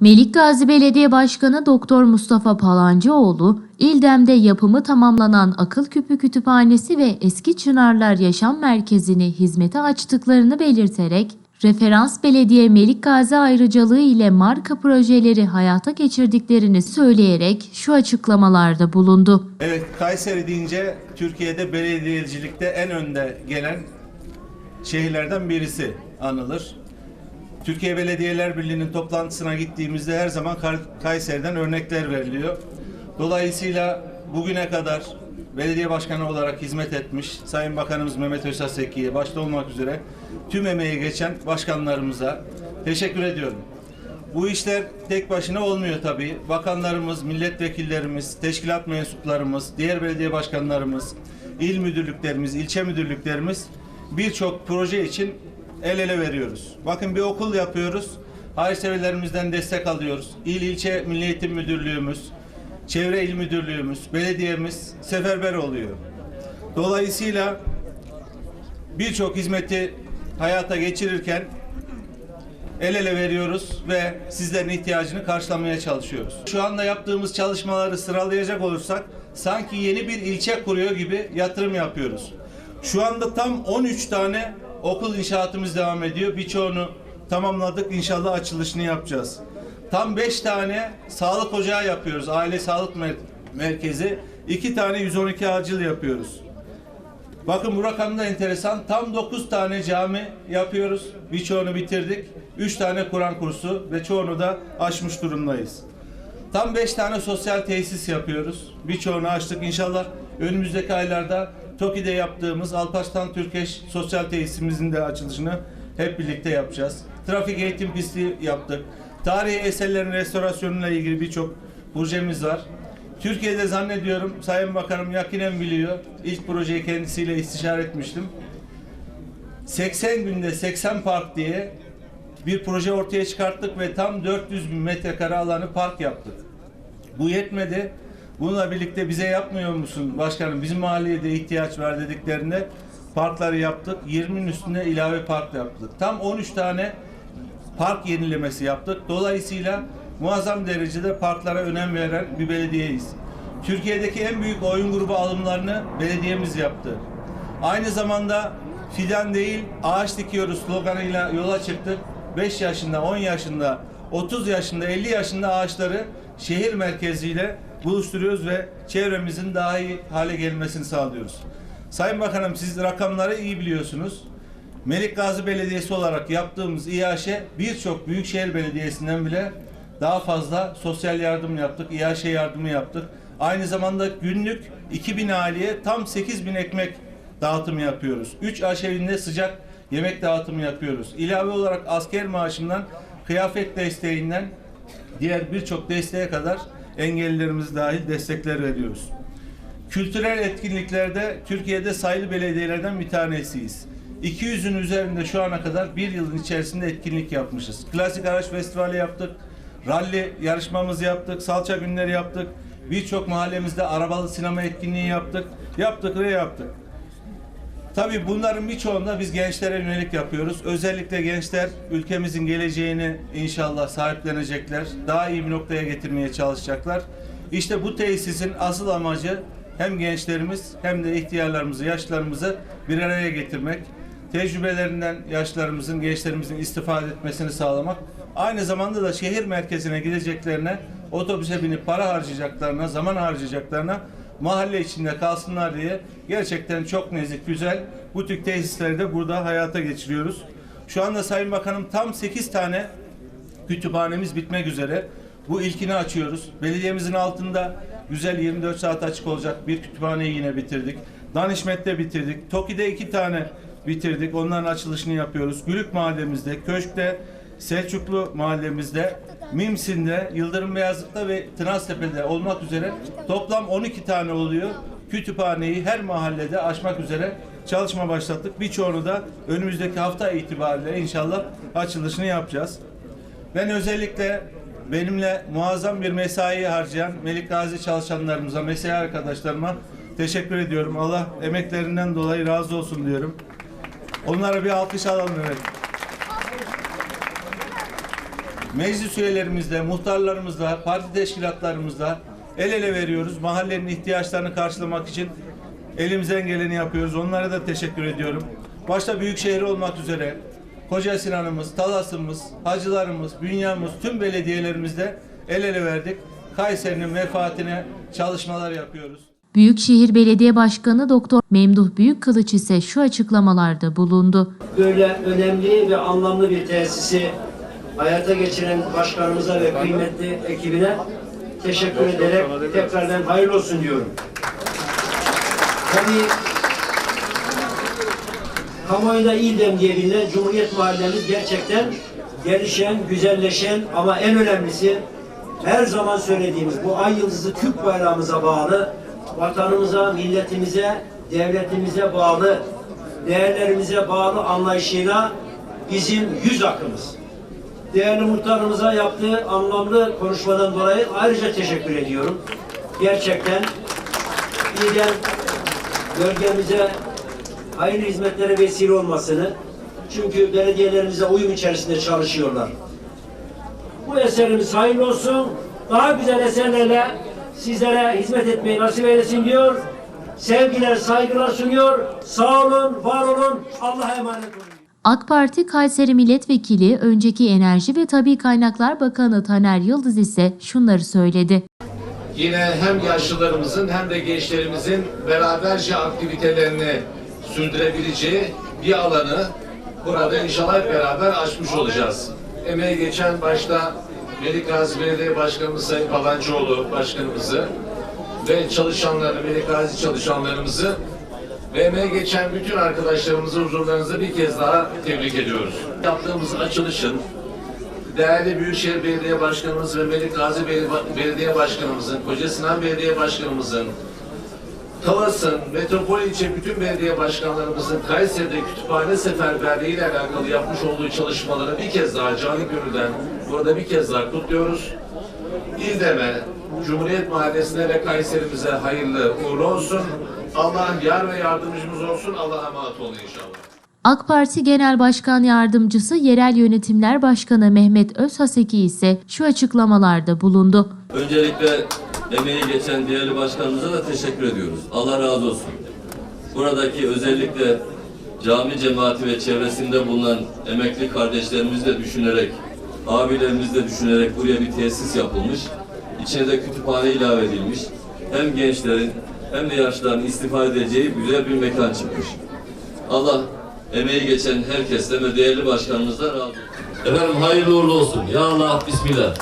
Melik Gazi Belediye Başkanı Doktor Mustafa Palancıoğlu, İldem'de yapımı tamamlanan Akıl Küpü Kütüphanesi ve Eski Çınarlar Yaşam Merkezi'ni hizmete açtıklarını belirterek, referans belediye Melik Gazi ayrıcalığı ile marka projeleri hayata geçirdiklerini söyleyerek şu açıklamalarda bulundu. Evet, Kayseri deyince Türkiye'de belediyecilikte en önde gelen şehirlerden birisi anılır. Türkiye Belediyeler Birliği'nin toplantısına gittiğimizde her zaman Kayseri'den örnekler veriliyor. Dolayısıyla bugüne kadar belediye başkanı olarak hizmet etmiş Sayın Bakanımız Mehmet Özhaseki'ye başta olmak üzere tüm emeği geçen başkanlarımıza teşekkür ediyorum. Bu işler tek başına olmuyor tabii. Bakanlarımız, milletvekillerimiz, teşkilat mensuplarımız, diğer belediye başkanlarımız, il müdürlüklerimiz, ilçe müdürlüklerimiz birçok proje için el ele veriyoruz. Bakın bir okul yapıyoruz. Hayırseverlerimizden destek alıyoruz. İl ilçe Milli Eğitim Müdürlüğümüz, Çevre İl Müdürlüğümüz, belediyemiz seferber oluyor. Dolayısıyla birçok hizmeti hayata geçirirken el ele veriyoruz ve sizlerin ihtiyacını karşılamaya çalışıyoruz. Şu anda yaptığımız çalışmaları sıralayacak olursak sanki yeni bir ilçe kuruyor gibi yatırım yapıyoruz. Şu anda tam 13 tane okul inşaatımız devam ediyor. Birçoğunu tamamladık. İnşallah açılışını yapacağız. Tam 5 tane sağlık ocağı yapıyoruz. Aile Sağlık Mer- Merkezi. 2 tane 112 acil yapıyoruz. Bakın bu rakam da enteresan. Tam 9 tane cami yapıyoruz. Birçoğunu bitirdik. 3 tane Kur'an kursu ve çoğunu da aşmış durumdayız. Tam 5 tane sosyal tesis yapıyoruz. Birçoğunu açtık. İnşallah önümüzdeki aylarda TOKİ'de yaptığımız Alparslan Türkeş sosyal tesisimizin de açılışını hep birlikte yapacağız. Trafik eğitim pisti yaptık. Tarihi eserlerin restorasyonuyla ilgili birçok projemiz var. Türkiye'de zannediyorum Sayın Bakanım yakinen biliyor. İlk projeyi kendisiyle istişare etmiştim. 80 günde 80 park diye bir proje ortaya çıkarttık ve tam 400 bin metrekare alanı park yaptık. Bu yetmedi. Bununla birlikte bize yapmıyor musun başkanım bizim mahalleye de ihtiyaç var dediklerinde parkları yaptık. 20'nin üstüne ilave park yaptık. Tam 13 tane park yenilemesi yaptık. Dolayısıyla muazzam derecede parklara önem veren bir belediyeyiz. Türkiye'deki en büyük oyun grubu alımlarını belediyemiz yaptı. Aynı zamanda fidan değil ağaç dikiyoruz sloganıyla yola çıktık. 5 yaşında, 10 yaşında, 30 yaşında, 50 yaşında ağaçları şehir merkeziyle buluşturuyoruz ve çevremizin daha iyi hale gelmesini sağlıyoruz. Sayın Bakanım siz rakamları iyi biliyorsunuz. Melik Gazi Belediyesi olarak yaptığımız İAŞ birçok büyükşehir belediyesinden bile daha fazla sosyal yardım yaptık, İAŞ yardımı yaptık. Aynı zamanda günlük 2000 aileye tam 8000 ekmek dağıtımı yapıyoruz. 3 aşevinde sıcak yemek dağıtımı yapıyoruz. İlave olarak asker maaşından, kıyafet desteğinden diğer birçok desteğe kadar engellilerimiz dahil destekler veriyoruz. Kültürel etkinliklerde Türkiye'de sayılı belediyelerden bir tanesiyiz. 200'ün üzerinde şu ana kadar bir yılın içerisinde etkinlik yapmışız. Klasik araç festivali yaptık, ralli yarışmamızı yaptık, salça günleri yaptık. Birçok mahallemizde arabalı sinema etkinliği yaptık. Yaptık ve yaptık. Tabii bunların birçoğunda biz gençlere yönelik yapıyoruz. Özellikle gençler ülkemizin geleceğini inşallah sahiplenecekler. Daha iyi bir noktaya getirmeye çalışacaklar. İşte bu tesisin asıl amacı hem gençlerimiz hem de ihtiyarlarımızı, yaşlarımızı bir araya getirmek. Tecrübelerinden yaşlarımızın, gençlerimizin istifade etmesini sağlamak. Aynı zamanda da şehir merkezine gideceklerine, otobüse binip para harcayacaklarına, zaman harcayacaklarına mahalle içinde kalsınlar diye gerçekten çok nezik, güzel bu tür tesisleri de burada hayata geçiriyoruz. Şu anda Sayın Bakanım tam 8 tane kütüphanemiz bitmek üzere. Bu ilkini açıyoruz. Belediyemizin altında güzel 24 saat açık olacak bir kütüphaneyi yine bitirdik. Danişmet'te bitirdik. Toki'de iki tane bitirdik. Onların açılışını yapıyoruz. Gülük mahallemizde, Köşk'te, Selçuklu mahallemizde, Mimsin'de, Yıldırım Beyazıt'ta ve Tınaztepe'de olmak üzere toplam 12 tane oluyor. Kütüphaneyi her mahallede açmak üzere çalışma başlattık. Birçoğunu da önümüzdeki hafta itibariyle inşallah açılışını yapacağız. Ben özellikle benimle muazzam bir mesai harcayan Melik Gazi çalışanlarımıza, mesai arkadaşlarıma teşekkür ediyorum. Allah emeklerinden dolayı razı olsun diyorum. Onlara bir alkış alalım evet. Meclis üyelerimizle, muhtarlarımızla, parti teşkilatlarımızla el ele veriyoruz. Mahallenin ihtiyaçlarını karşılamak için elimizden geleni yapıyoruz. Onlara da teşekkür ediyorum. Başta Büyükşehir olmak üzere Koca Sinan'ımız, Talas'ımız, hacılarımız, Bünyamız, tüm belediyelerimizle el ele verdik. Kayseri'nin menfaatine çalışmalar yapıyoruz. Büyükşehir Belediye Başkanı Doktor Memduh Büyükkılıç ise şu açıklamalarda bulundu. böyle önemli ve anlamlı bir tesisi hayata geçiren başkanımıza ve kıymetli ekibine teşekkür ederek tekrardan hayırlı olsun diyorum. Tabii kamuoyunda İldem diye bilinen Cumhuriyet Mahallemiz gerçekten gelişen, güzelleşen ama en önemlisi her zaman söylediğimiz bu ay yıldızı Türk bayrağımıza bağlı, vatanımıza, milletimize, devletimize bağlı, değerlerimize bağlı anlayışıyla bizim yüz akımız. Değerli muhtarımıza yaptığı anlamlı konuşmadan dolayı ayrıca teşekkür ediyorum. Gerçekten İlden bölgemize hayırlı hizmetlere vesile olmasını çünkü belediyelerimize uyum içerisinde çalışıyorlar. Bu eserimiz hayırlı olsun. Daha güzel eserlerle sizlere hizmet etmeyi nasip eylesin diyor. Sevgiler, saygılar sunuyor. Sağ olun, var olun. Allah'a emanet olun. AK Parti Kayseri Milletvekili önceki Enerji ve Tabi Kaynaklar Bakanı Taner Yıldız ise şunları söyledi. yine hem yaşlılarımızın hem de gençlerimizin beraberce aktivitelerini sürdürebileceği bir alanı burada inşallah beraber açmış olacağız. Emeği geçen başta Melik Gazi Belediye Başkanımız Sayın Palancıoğlu Başkanımızı ve çalışanları, Melik Gazi çalışanlarımızı ve emeği geçen bütün arkadaşlarımızı huzurlarınızda bir kez daha tebrik ediyoruz. Yaptığımız açılışın değerli Büyükşehir Belediye Başkanımız ve Melik Gazi Bel- Belediye Başkanımızın, Koca Sinan Belediye Başkanımızın, Talas'ın, Metropol ilçe bütün belediye başkanlarımızın Kayseri'de kütüphane seferberliği ile alakalı yapmış olduğu çalışmaları bir kez daha canı gönülden burada bir kez daha kutluyoruz. İldem'e, Cumhuriyet Mahallesi'ne ve Kayserimize hayırlı uğurlu olsun. Allah'ın yar ve yardımcımız olsun. Allah'a emanet olun inşallah. AK Parti Genel Başkan Yardımcısı Yerel Yönetimler Başkanı Mehmet Özhaseki ise şu açıklamalarda bulundu. Öncelikle emeği geçen değerli başkanımıza da teşekkür ediyoruz. Allah razı olsun. Buradaki özellikle cami cemaati ve çevresinde bulunan emekli kardeşlerimizi de düşünerek, abilerimizi de düşünerek buraya bir tesis yapılmış. İçine de kütüphane ilave edilmiş. Hem gençlerin hem de yaşlıların istifade edeceği güzel bir mekan çıkmış. Allah emeği geçen herkesten ve değerli başkanımızdan razı olsun. Efendim hayırlı uğurlu olsun. Ya Allah, Bismillah.